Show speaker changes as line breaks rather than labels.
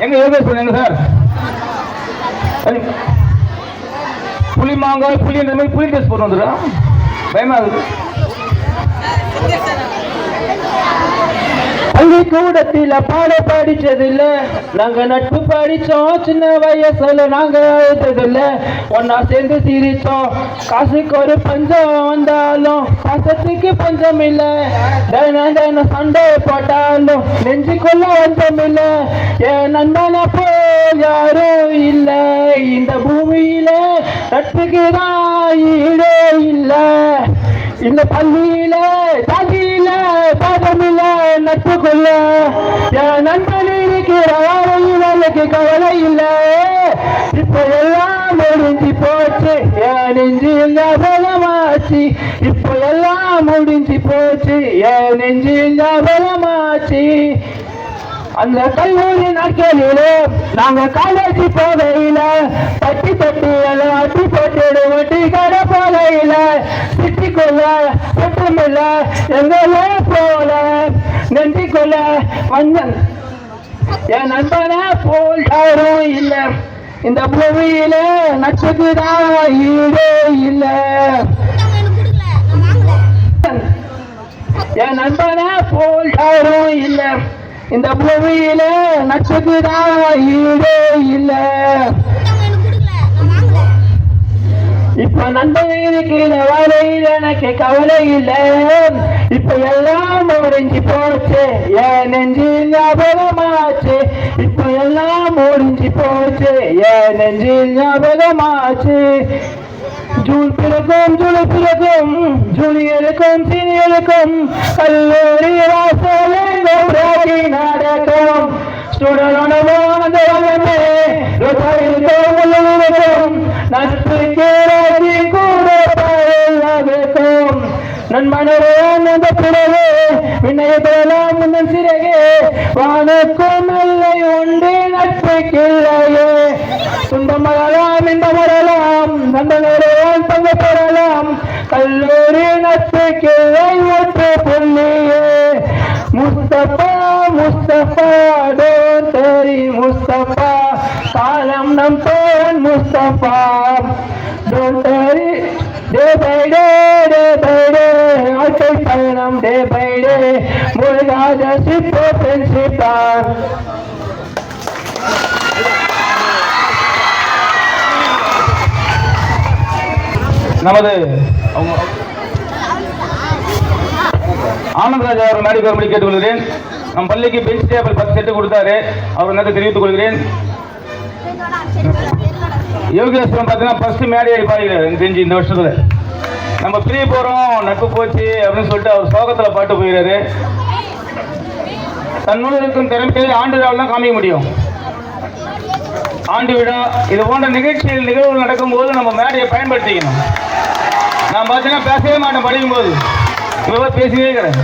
எங்க யோகேஷ் எங்க சார். புளி புலி மாங்காய் புலி இந்த மாதிரி புலி ட்ரெஸ் போட்டு வந்துடுறா பயமா இருக்குது
பள்ளிக்கூடத்தில பாட படிச்சதில்ல நாங்க நட்பு படிச்சோம் சின்ன வயசுல நாங்க அழுத்ததில்ல. ஒன்னா சேர்ந்து சிரிச்சோம் காசுக்கு ஒரு பஞ்சம் வந்தாலும் பாசத்துக்கு பஞ்சம் இல்ல. தினம் தினம் சண்டை போட்டாலும் நெஞ்சுக்குள்ள வந்தம் இல்ல. என் நண்பன போல் யாரும் இல்லை. இந்த பூமியில நட்புக்கு தான் ஈடே இல்ல. இந்த பள்ளியில தாதியில பாதமில்ல நட்புக்குள்ள. என் நண்பன் இருக்கிற இவளுக்கு கவலை இல்ல. இப்ப எல்லாம் முடிஞ்சு போச்சு. என் நெஞ்சு பலமாச்சு இப்ப எல்லாம் முடிஞ்சு போச்சு. என் நெஞ்சு பலமாச்சு அந்த கல்லூரி நாட்களிலே நாங்க காலேஜ் போகையில தட்டி தட்டி எல்லாம் அட்டி போட்டு வட்டி கடை போகையில சட்டமில்ல எங்களே போல நெஞ்சிக்குள்ள வந்தன் என் நண்பனை போல் யாரும் இல்லை. இந்த பூமியில நட்புக்கு தான் ஈடே இல்லை. என் நண்பனை போல் யாரும் இல்ல. இந்த பூமியில நட்புக்கு தான் ஈடே இல்ல. இப்ப நண்பன் இருக்கிற வரையில் எனக்கு கவலை இல்ல இப்ப எல்லாம் முடிஞ்சு போச்சு என் நெஞ்சு ஞாபகமாச்சு இப்ப எல்லாம் முடிஞ்சு போச்சு என் நெஞ்சு ஞாபகமாச்சு ஜூன் பிறக்கும் ஜூலை பிறக்கும் ஜூனியருக்கும் சீனியருக்கும் கல்லூரி நண்பனரே அந்த பிறகு விண்ணயத்தெல்லாம் முன்னன் சிறகே. வானுக்கும் இல்லை உண்டு நட்பு கிள்ளையே துன்பம் வரலாம் இன்பம் வரலாம் தந்தனரேன் பங்கு பெறலாம் கல்லூரி நட்பு ஒற்று புள்ளியே. முஸ்தபா முஸ்தபா டோன் தெரி முஸ்தபா. காலம் நம் தோன் முஸ்தபா. டோன் தெரி டே பை டே பயணம் டே பை டே. முருகாத சிப்போ பிரின்சிபால்
நமது அவங்க ஆனந்தராஜ் அவர் மேடைக்கு வரும்படி கேட்டுக்கொள்கிறேன். நம் பள்ளிக்கு பெஞ்ச் டேபிள் பத்து செட்டு கொடுத்தாரு. அவர் நேரத்தை தெரிவித்துக் கொள்கிறேன். யோகேஸ்வரன் பார்த்தீங்கன்னா ஃபர்ஸ்ட் மேடை எனக்கு தெரிஞ்சு இந்த வருஷத்துல. நம்ம பிரிய போகிறோம் நட்பு போச்சு அப்படின்னு சொல்லிட்டு அவர் சோகத்தில் பாட்டு போயிடுறாரு தன்னோடு இருக்கும் திறமையை ஆண்டு விழாவில் காமிக்க முடியும். ஆண்டு விழா இது போன்ற நிகழ்ச்சிகள் நிகழ்வுகள் நடக்கும்போது நம்ம மேடையை பயன்படுத்திக்கணும். நான் பார்த்தீங்கன்னா பேசவே மாட்டேன் படிக்கும்போது. இவ்வளோ பேசியே இருக்கிறேன்.